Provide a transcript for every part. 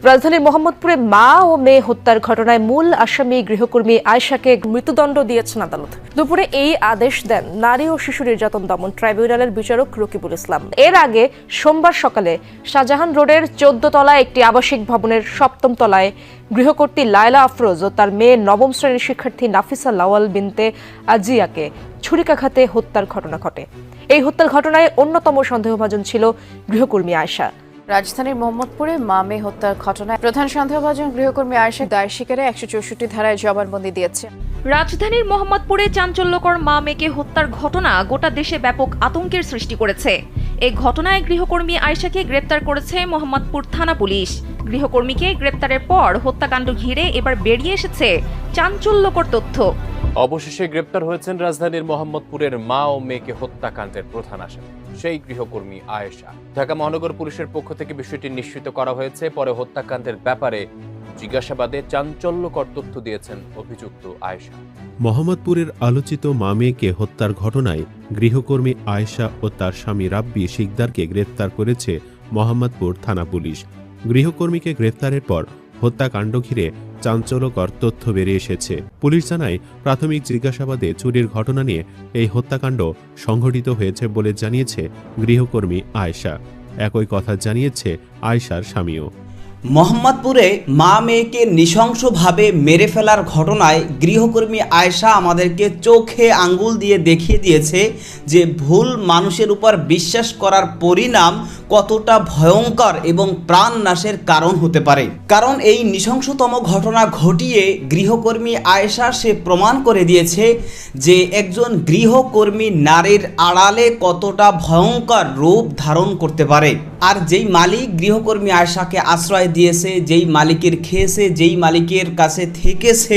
রাজধানীর মোহাম্মদপুরে মা ও মেয়ে হত্যার ঘটনায় মূল আসামি গৃহকর্মী আয়শাকে মৃত্যুদণ্ড দিয়েছেন আদালত। দুপুরে এই আদেশ দেন নারী ও শিশু নির্যাতন দমন ট্রাইব্যুনালের বিচারক রকিবুল ইসলাম। এর আগে সোমবার সকালে শাহজাহান রোডের চোদ্দ তলায় একটি আবাসিক ভবনের সপ্তম তলায় গৃহকর্ত্রী লায়লা আফরোজ ও তার মেয়ে নবম শ্রেণির শিক্ষার্থী নাফিসা লাওয়াল বিনতে আজিয়াকে ছুরিকাঘাতে হত্যার ঘটনা ঘটে। এই হত্যার ঘটনায় অন্যতম সন্দেহভাজন ছিল গৃহকর্মী আয়শা। রাজধানীর মোহাম্মদপুরে মা মেয়ে হত্যার ঘটনায় প্রধান সন্দেহভাজন গৃহকর্মী আয়েশা দায় শিকারে একশো চৌষট্টি ধারায় জবানবন্দি দিয়েছে। রাজধানীর মোহাম্মদপুরে চাঞ্চল্যকর মা মেয়েকে হত্যার ঘটনা গোটা দেশে ব্যাপক আতঙ্কের সৃষ্টি করেছে। এই ঘটনায় গৃহকর্মী আয়শাকে গ্রেপ্তার করেছে মোহাম্মদপুর থানা পুলিশ। গৃহকর্মীকে গ্রেপ্তারের পর হত্যাকাণ্ড ঘিরে এবার বেরিয়ে এসেছে চাঞ্চল্যকর তথ্য। অবশেষে গ্রেপ্তার হয়েছেন রাজধানীর মোহাম্মদপুরের মা ও মেয়েকে হত্যাকাণ্ডের প্রধান আসামি। সেই গৃহকর্মী আয়েশা। ঢাকা মহানগর পুলিশের পক্ষ থেকে বিষয়টি নিশ্চিত করা হয়েছে। পরে হত্যাকাণ্ডের ব্যাপারে জিজ্ঞাসাবাদে চাঞ্চল্যকর তথ্য দিয়েছেন অভিযুক্ত আয়েশা। মোহাম্মদপুরের আলোচিত মা মেয়েকে হত্যার ঘটনায় গৃহকর্মী আয়েশা ও তার স্বামী রাব্বি শিকদারকে গ্রেফতার করেছে মোহাম্মদপুর থানা পুলিশ। গৃহকর্মীকে গ্রেফতারের পর হত্যাকাণ্ড ঘিরে চাঞ্চল্যকর তথ্য বেরিয়ে এসেছে। পুলিশ জানায়, প্রাথমিক জিজ্ঞাসাবাদে চুরির ঘটনা নিয়ে এই হত্যাকাণ্ড সংঘটিত হয়েছে বলে জানিয়েছে গৃহকর্মী আয়েশা। একই কথা জানিয়েছে আয়েশার স্বামীও। মোহাম্মদপুরে মা মেয়েকে নৃশংসভাবে মেরে ফেলার ঘটনায় গৃহকর্মী আয়শা আমাদেরকে চোখে আঙ্গুল দিয়ে দেখিয়ে দিয়েছে যে ভুল মানুষের উপর বিশ্বাস করার পরিণাম কতটা ভয়ঙ্কর এবং প্রাণ নাশের কারণ হতে পারে। কারণ এই নৃশংসতম ঘটনা ঘটিয়ে গৃহকর্মী আয়েশা সে প্রমাণ করে দিয়েছে যে একজন গৃহকর্মী নারীর আড়ালে কতটা ভয়ঙ্কর রূপ ধারণ করতে পারে। আর যেই মালিক গৃহকর্মী আয়েশাকে আশ্রয় দিয়েছে, যেই মালিকের খেয়েছে, যেই মালিকের কাছে থেকেছে,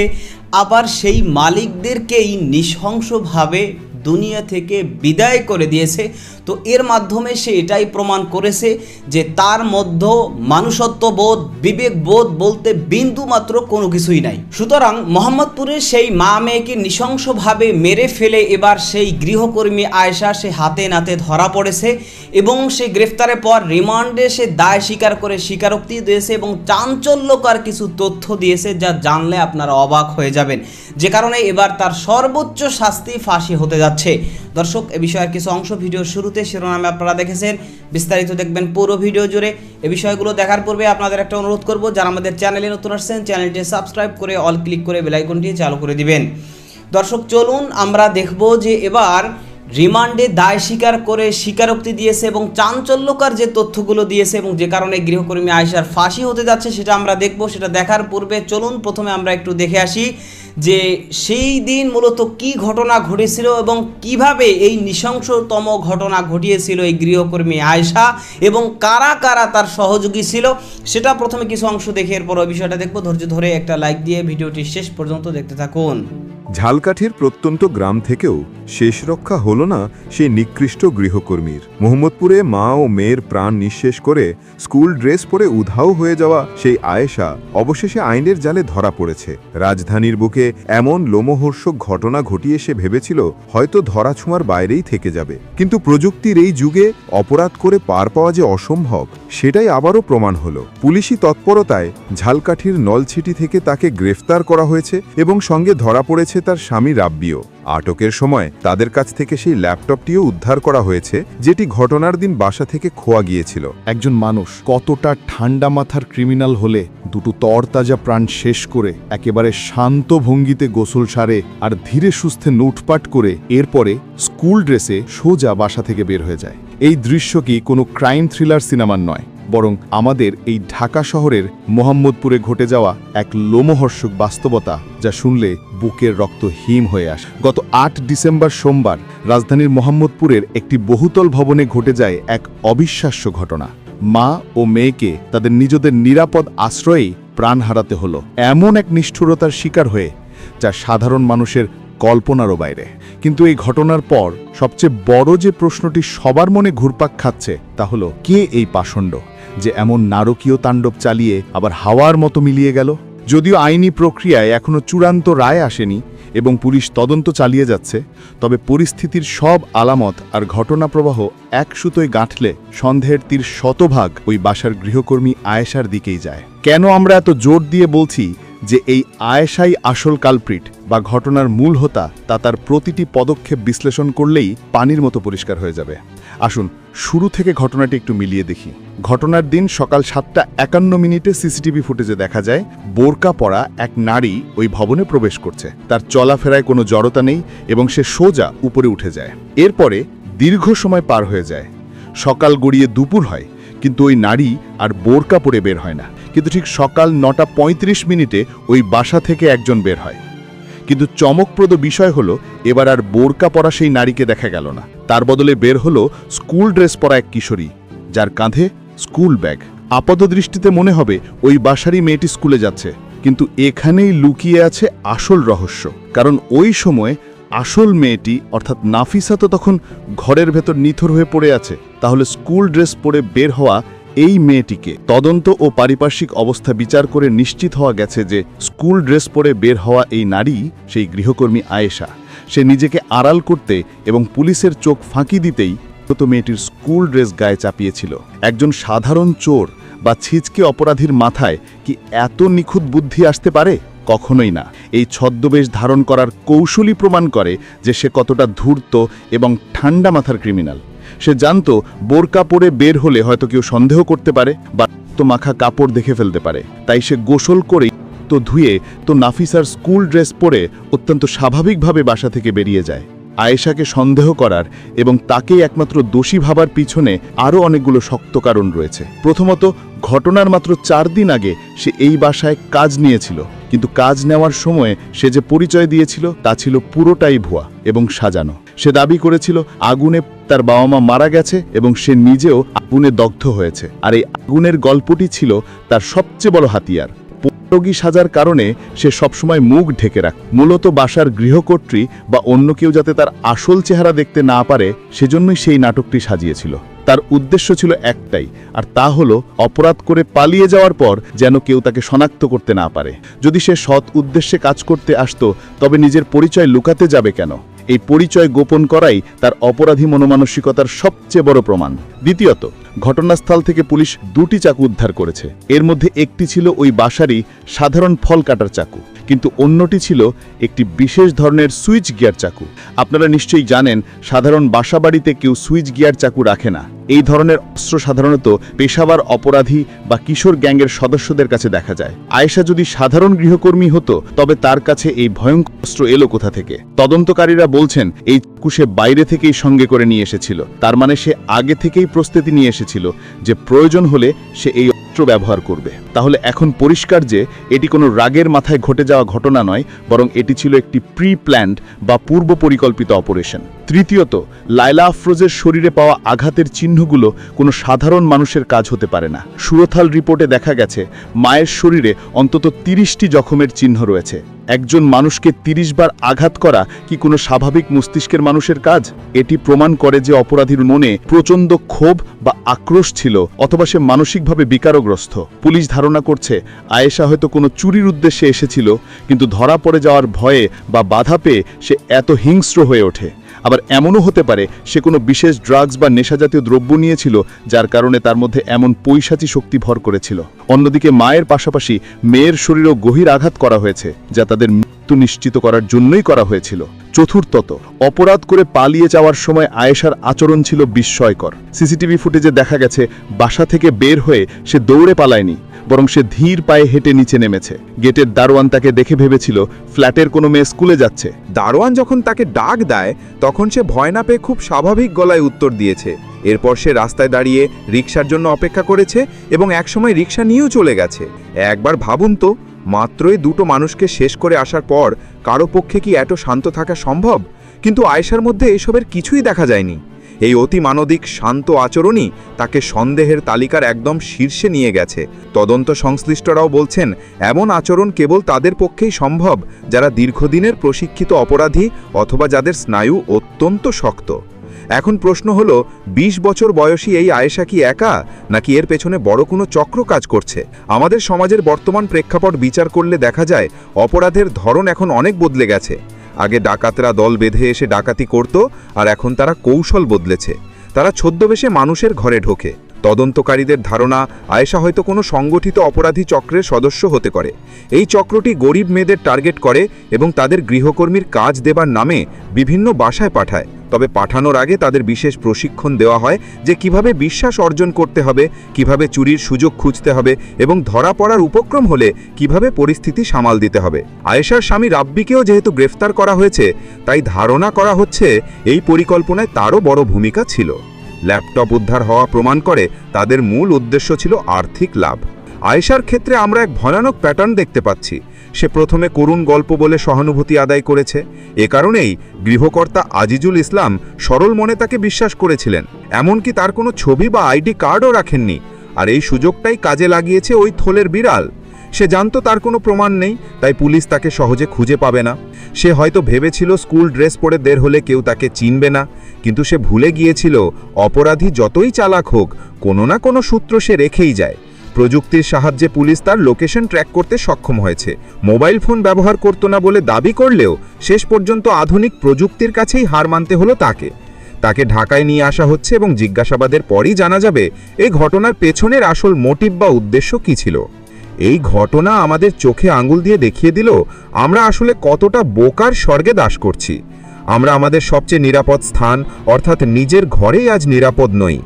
আবার সেই মালিকদেরকেই নৃশংসভাবে দুনিয়া থেকে বিদায় করে দিয়েছে। তো এর মাধ্যমে সে এটাই প্রমাণ করেছে যে তার মধ্যে মানুষত্ববোধ, বিবেকবোধ বলতে বিন্দু মাত্র কোনো কিছুই নাই। সুতরাং মোহাম্মদপুরের সেই মা মেয়েকে নৃশংসভাবে মেরে ফেলে এবার সেই গৃহকর্মী আয়েশা সে হাতে নাতে ধরা পড়েছে এবং সে গ্রেফতারের পর রিমান্ডে সে দায় স্বীকার করে স্বীকারোক্তি দিয়েছে এবং চাঞ্চল্যকর কিছু তথ্য দিয়েছে যা জানলে আপনারা অবাক হয়ে যাবেন। যে কারণে এবার তার সর্বোচ্চ শাস্তি ফাঁসি হতে যাচ্ছে। দর্শক, এ বিষয়ের কিছু অংশ ভিডিও শুরুতে শিরোনামে আপনারা দেখেছেন। বিস্তারিত দেখবেন পুরো ভিডিও জুড়ে। এই বিষয়গুলো দেখার পূর্বে আপনাদের একটা অনুরোধ করব, যারা আমাদের চ্যানেলে নতুন আসছেন, চ্যানেলটি সাবস্ক্রাইব করে অল ক্লিক করে বেলাইকনটি চালু করে দিবেন। দর্শক, চলুন আমরা দেখব যে এবার রিমান্ডে দায় স্বীকার করে স্বীকারোক্তি দিয়েছে এবং চাঞ্চল্যকর যে তথ্যগুলো দিয়েছে এবং যে কারণে গৃহকর্মী আয়সার ফাঁসি হতে যাচ্ছে, সেটা আমরা দেখব, সেটা দেখার পূর্বে চলুন প্রথমে আমরা একটু দেখে আসি যে সেই দিন মূলত কি ঘটনা ঘটেছিল এবং কীভাবে এই নৃশংসতম ঘটনা ঘটিয়েছিল এই গৃহকর্মী আয়সা এবং কারা কারা তার সহযোগী ছিল, সেটা প্রথমে কিছু অংশ দেখে এরপর ওই বিষয়টা দেখব। ধৈর্য ধরে একটা লাইক দিয়ে ভিডিওটি শেষ পর্যন্ত দেখতে থাকুন। ঝালকাঠির প্রত্যন্ত গ্রাম থেকেও শেষ রক্ষা হল না সেই নিকৃষ্ট গৃহকর্মীর। মোহাম্মদপুরে মা ও মেয়ের প্রাণ নিঃশেষ করে স্কুল ড্রেস পরে উধাও হয়ে যাওয়া সেই আয়েশা অবশেষে আইনের জালে ধরা পড়েছে। রাজধানীর বুকে এমন লোমহর্ষক ঘটনা ঘটিয়ে সে ভেবেছিল হয়তো ধরাছোঁয়ার বাইরেই থেকে যাবে। কিন্তু প্রযুক্তির এই যুগে অপরাধ করে পার পাওয়া যে অসম্ভব, সেটাই আবারও প্রমাণ হলো। পুলিশি তৎপরতায় ঝালকাঠির নলছিটি থেকে তাকে গ্রেফতার করা হয়েছে এবং সঙ্গে ধরা পড়েছে তার স্বামী রাব্বিও। আটকের সময় তাদের কাছ থেকে সেই ল্যাপটপটিও উদ্ধার করা হয়েছে, যেটি ঘটনার দিন বাসা থেকে খোয়া গিয়েছিল। একজন মানুষ কতটা ঠান্ডা মাথার ক্রিমিনাল হলে দুটো তরতাজা প্রাণ শেষ করে একেবারে শান্ত ভঙ্গিতে গোসল সারে আর ধীরে সুস্থে লুটপাট করে এরপরে স্কুল ড্রেসে সোজা বাসা থেকে বের হয়ে যায়। এই দৃশ্য কি কোনো ক্রাইম থ্রিলার সিনেমার নয়? বরং আমাদের এই ঢাকা শহরের মোহাম্মদপুরে ঘটে যাওয়া এক লোমহর্ষক বাস্তবতা যা শুনলে বুকের রক্ত হিম হয়ে আসে। গত আট ডিসেম্বর সোমবার রাজধানীর মোহাম্মদপুরের একটি বহুতল ভবনে ঘটে যায় এক অবিশ্বাস্য ঘটনা। মা ও মেয়েকে তাদের নিজেদের নিরাপদ আশ্রয়েই প্রাণ হারাতে হলো। এমন এক নিষ্ঠুরতার শিকার হয়ে যা সাধারণ মানুষের কল্পনারও বাইরে। কিন্তু এই ঘটনার পর সবচেয়ে বড় যে প্রশ্নটি সবার মনে ঘুরপাক খাচ্ছে তা হলো, কে এই পাষণ্ড? যে এমন নারকীয় তাণ্ডব চালিয়ে আবার হাওয়ার মতো মিলিয়ে গেল। যদিও আইনি প্রক্রিয়ায় এখনও চূড়ান্ত রায় আসেনি এবং পুলিশ তদন্ত চালিয়ে যাচ্ছে, তবে পরিস্থিতির সব আলামত আর ঘটনা প্রবাহ এক সুতোয় গাঁঠলে সন্দেহের তীর শতভাগ ওই বাসার গৃহকর্মী আয়েশার দিকেই যায়। কেন আমরা এত জোর দিয়ে বলছি যে এই আয়েশাই আসল কালপ্রিট বা ঘটনার মূল হোতা তা তার প্রতিটি পদক্ষেপ বিশ্লেষণ করলেই পানির মতো পরিষ্কার হয়ে যাবে। আসুন, শুরু থেকে ঘটনাটি একটু মিলিয়ে দেখি। ঘটনার দিন সকাল সাতটা একান্ন মিনিটে সিসিটিভি ফুটেজে দেখা যায়, বোরকা পরা এক নারী ওই ভবনে প্রবেশ করছে। তার চলাফেরায় কোনো জড়তা নেই এবং সে সোজা উপরে উঠে যায়। এরপরে দীর্ঘ সময় পার হয়ে যায়। সকাল গড়িয়ে দুপুর হয়, কিন্তু ওই নারী আর বোরকা পরে বের হয় না। কিন্তু ঠিক সকাল নটা পঁয়ত্রিশ মিনিটে ওই বাসা থেকে একজন বের হয়। কিন্তু চমকপ্রদ বিষয় হলো, এবার আর বোরকা পরা সেই নারীকে দেখা গেল না। তার বদলে বের হলো স্কুল ড্রেস পরা এক কিশোরী, যার কাঁধে স্কুল ব্যাগ। আপাত দৃষ্টিতে মনে হবে ওই বাসারই মেয়েটি স্কুলে যাচ্ছে। কিন্তু এখানেই লুকিয়ে আছে আসল রহস্য। কারণ ওই সময়ে আসল মেয়েটি, অর্থাৎ নাফিসা তো তখন ঘরের ভেতর নিথর হয়ে পড়ে আছে, তাহলে স্কুল ড্রেস পরে বের হওয়া এই মেয়েটিকে। তদন্ত ও পারিপার্শ্বিক অবস্থা বিচার করে নিশ্চিত হওয়া গেছে যে স্কুল ড্রেস পরে বের হওয়া এই নারী সেই গৃহকর্মী আয়েশা। সে নিজেকে আড়াল করতে এবং পুলিশের চোখ ফাঁকি দিতেই তো মেয়েটির স্কুল ড্রেস গায়ে চাপিয়েছিল। একজন সাধারণ চোর বা ছিচকে অপরাধীর মাথায় কি এত নিখুঁত বুদ্ধি আসতে পারে? কখনোই না। এই ছদ্মবেশ ধারণ করার কৌশলী প্রমাণ করে যে সে কতটা ধূর্ত এবং ঠান্ডা মাথার ক্রিমিনাল। সে জানতো বোরকা পরে বের হলে হয়তো কেউ সন্দেহ করতে পারে বা তো মাখা কাপড় দেখে ফেলতে পারে। তাই সে গোসল করেই তো ধুয়ে তো নাফিসার স্কুল ড্রেস পরে অত্যন্ত স্বাভাবিকভাবে বাসা থেকে বেরিয়ে যায়। আয়েশাকে সন্দেহ করার এবং তাকেই একমাত্র দোষী ভাবার পিছনে আরও অনেকগুলো শক্ত কারণ রয়েছে। প্রথমত, ঘটনার মাত্র চার দিন আগে সে এই বাসায় কাজ নিয়েছিল, কিন্তু কাজ নেওয়ার সময়ে সে যে পরিচয় দিয়েছিল তা ছিল পুরোটাই ভুয়া এবং সাজানো। সে দাবি করেছিল, আগুনে তার বাবা মা মারা গেছে এবং সে নিজেও আগুনে দগ্ধ হয়েছে। আর এই আগুনের গল্পটি ছিল তার সবচেয়ে বড় হাতিয়ার। রোগী সাজার কারণে সে সবসময় মুখ ঢেকে রাখ, মূলত বাসার গৃহকর্ত্রী বা অন্য কেউ যাতে তার আসল চেহারা দেখতে না পারে, সেজন্যই সেই নাটকটি সাজিয়েছিল। তার উদ্দেশ্য ছিল একটাই, আর তা হলো অপরাধ করে পালিয়ে যাওয়ার পর যেন কেউ তাকে শনাক্ত করতে না পারে। যদি সে সৎ উদ্দেশ্যে কাজ করতে আসতো, তবে নিজের পরিচয় লুকাতে যাবে কেন? এই পরিচয় গোপন করাই তার অপরাধী মনোমানসিকতার সবচেয়ে বড় প্রমাণ। দ্বিতীয়ত, ঘটনাস্থল থেকে পুলিশ দুটি চাকু উদ্ধার করেছে। এর মধ্যে একটি ছিল ওই বাসারই সাধারণ ফল কাটার চাকু, কিন্তু অন্যটি ছিল একটি বিশেষ ধরনের সুইচ গিয়ার চাকু। আপনারা নিশ্চয়ই জানেন, সাধারণ বাসাবাড়িতে কেউ সুইচ গিয়ার চাকু রাখে না। এই ধরনের অস্ত্র সাধারণত পেশাবার অপরাধী বা কিশোর গ্যাংয়ের সদস্যদের কাছে দেখা যায়। আয়েশা যদি সাধারণ গৃহকর্মী হতো, তবে তার কাছে এই ভয়ঙ্কর অস্ত্র এলো কোথা থেকে? তদন্তকারীরা বলছেন, এই কুশে বাইরে থেকেই সঙ্গে করে নিয়ে এসেছিল। তার মানে সে আগে থেকেই প্রস্তুতি নিয়ে এসেছিল যে প্রয়োজন হলে সে এই অস্ত্র ব্যবহার করবে। তাহলে এখন পরিষ্কার যে এটি কোনো রাগের মাথায় ঘটে যাওয়া ঘটনা নয়, বরং এটি ছিল একটি প্রি প্ল্যান্ড বা পূর্ব পরিকল্পিত অপারেশন তৃতীয়ত লাইলা আফরোজের শরীরে পাওয়া আঘাতের চিহ্নগুলো কোনো সাধারণ মানুষের কাজ হতে পারে না। সুরথাল রিপোর্টে দেখা গেছে, মায়ের শরীরে অন্তত তিরিশটি জখমের চিহ্ন রয়েছে। একজন মানুষকে তিরিশ বার আঘাত করা কি কোনো স্বাভাবিক মস্তিষ্কের মানুষের কাজ? এটি প্রমাণ করে যে অপরাধীর মনে প্রচণ্ড ক্ষোভ বা আক্রোশ ছিল, অথবা সে মানসিকভাবে বিকারগ্রস্ত পুলিশ ধারণা করছে, আয়েশা হয়তো কোনো চুরির উদ্দেশ্যে এসেছিল, কিন্তু ধরা পড়ে যাওয়ার ভয়ে বা বাধা পেয়ে সে এত হিংস্র হয়ে ওঠে। আবার এমনও হতে পারে সে কোনো বিশেষ ড্রাগস বা নেশাজাতীয় দ্রব্য নিয়েছিল, যার কারণে তার মধ্যে এমন পৈশাচী শক্তি ভর করেছিল। অন্যদিকে মায়ের পাশাপাশি মেয়ের শরীরও গভীর আঘাত করা হয়েছে, যা তাদের মৃত্যু নিশ্চিত করার জন্যই করা হয়েছিল। চতুর্থত, অপরাধ করে পালিয়ে যাওয়ার সময় আয়েশার আচরণ ছিল বিস্ময়কর। সিসিটিভি ফুটেজে দেখা গেছে, বাসা থেকে বের হয়ে সে দৌড়ে পালায়নি। বরং সে ধীর পায়ে হেঁটে নিচে নেমেছে। গেটের দারোয়ান তাকে দেখে ভেবেছিল, ফ্ল্যাটের কোনো মেয়ে স্কুলে যাচ্ছে। দারোয়ান যখন তাকে ডাক দেয়, তখন সে ভয় না পেয়ে খুব স্বাভাবিক গলায় উত্তর দিয়েছে। এরপর সে রাস্তায় দাঁড়িয়ে রিক্সার জন্য অপেক্ষা করেছে এবং একসময় রিক্সা নিয়েও চলে গেছে। একবার ভাবুন তো, মাত্রই দুটো মানুষকে শেষ করে আসার পর কারও পক্ষে কি এত শান্ত থাকা সম্ভব? কিন্তু আয়েশার মধ্যে এসবের কিছুই দেখা যায়নি। এই অতিমানবিক শান্ত আচরণই তাকে সন্দেহের তালিকার একদম শীর্ষে নিয়ে গেছে। তদন্ত সংশ্লিষ্টরাও বলছেন, এমন আচরণ কেবল তাদের পক্ষেই সম্ভব, যারা দীর্ঘদিনের প্রশিক্ষিত অপরাধী অথবা যাদের স্নায়ু অত্যন্ত শক্ত। এখন প্রশ্ন হলো ২০ বছর বয়সী এই আয়েশা কি একা, নাকি এর পেছনে বড় কোনো চক্র কাজ করছে? আমাদের সমাজের বর্তমান প্রেক্ষাপট বিচার করলে দেখা যায়, অপরাধের ধরন এখন অনেক বদলে গেছে। আগে ডাকাতরা দল বেঁধে এসে ডাকাতি করত, আর এখন তারা কৌশল বদলেছে। তারা ছদ্মবেশে মানুষের ঘরে ঢোকে। তদন্তকারীদের ধারণা, আয়েশা হয়তো কোনো সংগঠিত অপরাধী চক্রের সদস্য হতে পারে। এই চক্রটি গরিব মেয়েদের টার্গেট করে এবং তাদের গৃহকর্মীর কাজ দেবার নামে বিভিন্ন বাসায় পাঠায়। তবে পাঠানোর আগে তাদের বিশেষ প্রশিক্ষণ দেওয়া হয় যে কীভাবে বিশ্বাস অর্জন করতে হবে, কীভাবে চুরির সুযোগ খুঁজতে হবে এবং ধরা পড়ার উপক্রম হলে কীভাবে পরিস্থিতি সামাল দিতে হবে। আয়েশার স্বামী রাব্বিকেও যেহেতু গ্রেফতার করা হয়েছে, তাই ধারণা করা হচ্ছে এই পরিকল্পনায় তারও বড় ভূমিকা ছিল। ল্যাপটপ উদ্ধার হওয়া প্রমাণ করে তাদের মূল উদ্দেশ্য ছিল আর্থিক লাভ। আয়েশার ক্ষেত্রে আমরা এক ভয়ানক প্যাটার্ন দেখতে পাচ্ছি সে প্রথমে করুণ গল্প বলে সহানুভূতি আদায় করেছে। এ কারণেই গৃহকর্তা আজিজুল ইসলাম সরল মনে তাকে বিশ্বাস করেছিলেন। এমনকি তার কোনো ছবি বা আইডি কার্ডও রাখেননি। আর এই সুযোগটাই কাজে লাগিয়েছে ওই থলের বিড়াল। সে জানতো তার কোনো প্রমাণ নেই, তাই পুলিশ তাকে সহজে খুঁজে পাবে না। সে হয়তো ভেবেছিল স্কুল ড্রেস পরে দের হলে কেউ তাকে চিনবে না। কিন্তু সে ভুলে গিয়েছিল, অপরাধী যতই চালাক হোক, কোনো না কোনো সূত্র সে রেখেই যায়। প্রযুক্তির সাহায্যে পুলিশ তার লোকেশন ট্র্যাক করতে সক্ষম হয়েছে। মোবাইল ফোন ব্যবহার করতো না বলে দাবি করলেও শেষ পর্যন্ত আধুনিক প্রযুক্তির কাছেই হার মানতে হলো তাকে। তাকে ঢাকায় নিয়ে আসা হচ্ছে এবং জিজ্ঞাসাবাদের পরই জানা যাবে এই ঘটনার পেছনের আসল মোটিভ বা উদ্দেশ্য কী ছিল। এই ঘটনা আমাদের চোখে আঙুল দিয়ে দেখিয়ে দিল, আমরা আসলে কতটা বোকার স্বর্গে দাস করছি। আমরা আমাদের সবচেয়ে নিরাপদ স্থান, অর্থাৎ নিজের ঘরেই আজ নিরাপদ নই।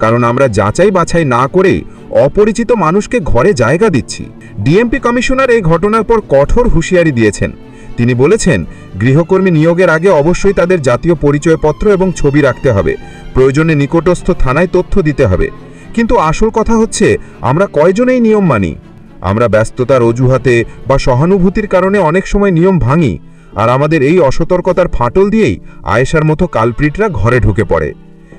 কারণ আমরা যাচাই বাছাই না করেই অপরিচিত মানুষকে ঘরে জায়গা দিচ্ছি। ডিএমপি কমিশনার এই ঘটনার পর কঠোর হুঁশিয়ারি দিয়েছেন। তিনি বলেছেন, গৃহকর্মী নিয়োগের আগে অবশ্যই তাদের জাতীয় পরিচয়পত্র এবং ছবি রাখতে হবে। প্রয়োজনে নিকটস্থ থানায় তথ্য দিতে হবে। কিন্তু আসল কথা হচ্ছে, আমরা কয়জনেই নিয়ম মানি? আমরা ব্যস্ততার অজুহাতে বা সহানুভূতির কারণে অনেক সময় নিয়ম ভাঙি। আর আমাদের এই অসতর্কতার ফাটল দিয়েই আয়েশার মতো কালপ্রিটরা ঘরে ঢুকে পড়ে।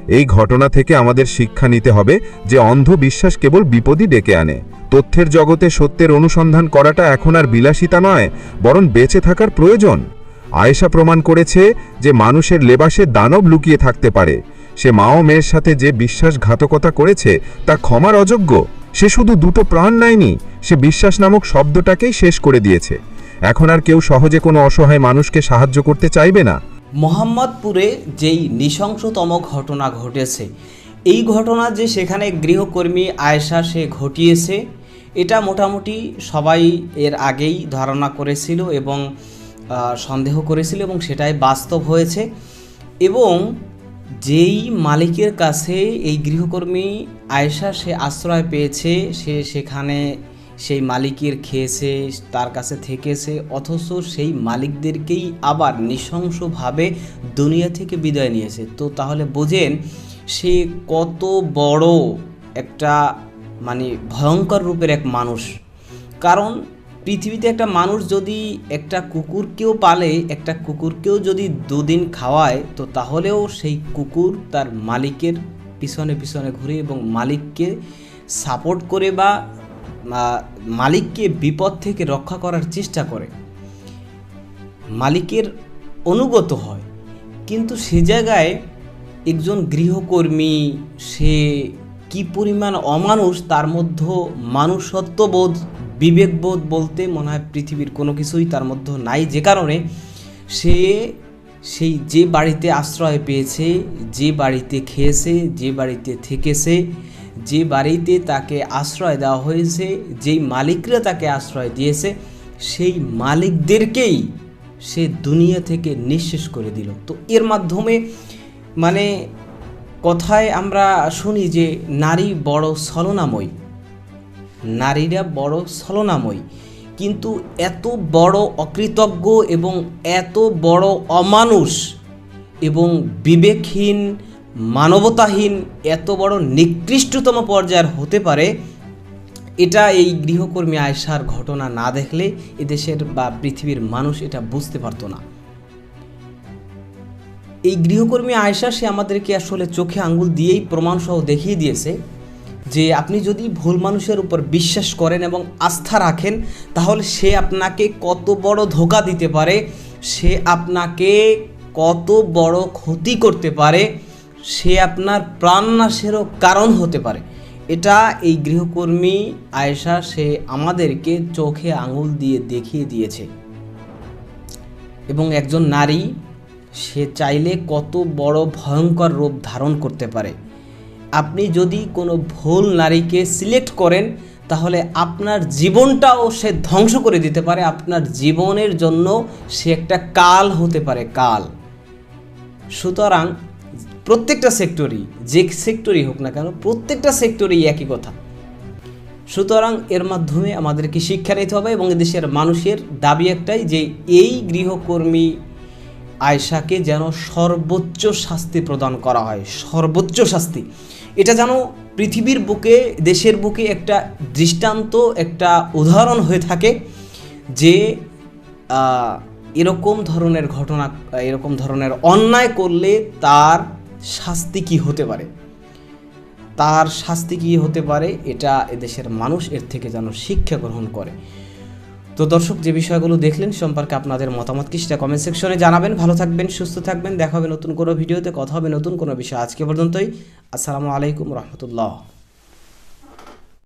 এই ঘটনা থেকে আমাদের শিক্ষা নিতে হবে যে অন্ধ বিশ্বাস কেবল বিপদই ডেকে আনে। তথ্যের জগতে সত্যের অনুসন্ধান করাটা এখন আর বিলাসিতা নয়, বরং বেঁচে থাকার প্রয়োজন। আয়েশা প্রমাণ করেছে যে মানুষের লেবাসে দানব লুকিয়ে থাকতে পারে। সে মা ও মেয়ের সাথে যে বিশ্বাসঘাতকতা করেছে, তা ক্ষমার অযোগ্য। সে শুধু দুটো প্রাণ নেয়নি, সে বিশ্বাস নামক শব্দটাকেই শেষ করে দিয়েছে। এখন আর কেউ সহজে কোনো অসহায় মানুষকে সাহায্য করতে চাইবে না। মোহাম্মদপুরে যেই নৃশংসতম ঘটনা ঘটেছে, এই ঘটনা যে সেখানে গৃহকর্মী আয়েশা সে ঘটিয়েছে, এটা মোটামুটি সবাই এর আগেই ধারণা করেছিল এবং সন্দেহ করেছিল এবং সেটাই বাস্তব হয়েছে। এবং যেই মালিকের কাছে এই গৃহকর্মী আয়েশা সে আশ্রয় পেয়েছে, সে সেখানে সেই মালিকের খেয়েছে, তার কাছে থেকেছে, অথচ সেই মালিকদেরকেই আবার নৃশংসভাবে দুনিয়া থেকে বিদায় নিয়েছে। তো তাহলে বোঝেন, সে কত বড় একটা মানে ভয়ঙ্কর রূপের এক মানুষ। কারণ পৃথিবীতে একটা মানুষ যদি একটা কুকুরকেও পালে, একটা কুকুরকেও যদি দুদিন খাওয়ায়, তো তাহলেও সেই কুকুর তার মালিকের পিছনে পিছনে ঘুরে এবং মালিককে সাপোর্ট করে বা মালিককে বিপদ থেকে রক্ষা করার চেষ্টা করে। মালিকের অনুগত হয়, কিন্তু সে জায়গায় একজন গৃহকর্মী, সে কি পরিমাণ অমানুষ, তার মধ্যে মানুষত্ববোধ, বিবেকবোধ বলতে মনে হয় পৃথিবীর কোনো কিছুই তার মধ্যে নাই। যে কারণে সে সেই যে বাড়িতে আশ্রয় পেয়েছে, যে বাড়িতে খেয়েছে, যে বাড়িতে থেকেছে যে বাড়িতে তাকে আশ্রয় দেওয়া হয়েছে, যেই মালিকরা তাকে আশ্রয় দিয়েছে, সেই মালিকদেরকেই সে দুনিয়া থেকে নিঃশেষ করে দিল। তো এর মাধ্যমে মানে কথায় আমরা শুনি যে নারী বড় ছলনাময়ী। নারীরা বড় ছলনাময়ী। কিন্তু এত বড় অকৃতজ্ঞ এবং এত বড় অমানুষ এবং বিবেকহীন মানবতাহীন এত বড় নিকৃষ্টতম পর্যায়ের হতে পারে, এটা এই গৃহকর্মী আয়সার ঘটনা না দেখলে এদেশের বা পৃথিবীর মানুষ এটা বুঝতে পারতো না। এই গৃহকর্মী আয়সা সে আমাদেরকে আসলে চোখে আঙ্গুল দিয়েই প্রমাণসহ দেখিয়ে দিয়েছে যে আপনি যদি ভুল মানুষের উপর বিশ্বাস করেন এবং আস্থা রাখেন, তাহলে সে আপনাকে কত বড় ধোকা দিতে পারে, সে আপনাকে কত বড় ক্ষতি করতে পারে সে আপনার প্রাণনাশেরও কারণ হতে পারে। এটা এই গৃহকর্মী আয়েশা, সে আমাদেরকে চোখে আঙুল দিয়ে দেখিয়ে দিয়েছে। এবং একজন নারী, সে চাইলে কত বড় ভয়ঙ্কর রূপ ধারণ করতে পারে। আপনি যদি কোনো ভুল নারীকে সিলেক্ট করেন, তাহলে আপনার জীবনটাও সে ধ্বংস করে দিতে পারে। আপনার জীবনের জন্য সে একটা কাল হতে পারে, কাল। সুতরাং প্রত্যেকটা সেক্টরই যে সেক্টরই হোক না কেন, প্রত্যেকটা সেক্টরেই একই কথা। সুতরাং এর মাধ্যমে আমাদেরকে শিক্ষা নিতে হবে এবং দেশের মানুষের দাবি একটাই যে এই গৃহকর্মী আয়সাকে যেন সর্বোচ্চ শাস্তি প্রদান করা হয়, সর্বোচ্চ শাস্তি। এটা যেন পৃথিবীর বুকে, দেশের বুকে একটা দৃষ্টান্ত, একটা উদাহরণ হয়ে থাকে যে এরকম ধরনের ঘটনা, এরকম ধরনের অন্যায় করলে তার শাস্তি কি হতে পারে? তার শাস্তি কি হতে পারে? এটা এদেশের মানুষ এর থেকে যেন শিক্ষা গ্রহণ করে। তো দর্শক, যে বিষয়গুলো দেখলেন সম্পর্কে আপনাদের মতামত কি সেটা কমেন্ট সেকশনে জানাবেন। ভালো থাকবেন, সুস্থ থাকবেন। দেখা হবে নতুন কোনো ভিডিওতে। কথা হবে নতুন কোনো বিষয়। আজকে পর্যন্তই। আসসালামু আলাইকুম রহমতুল্লাহ।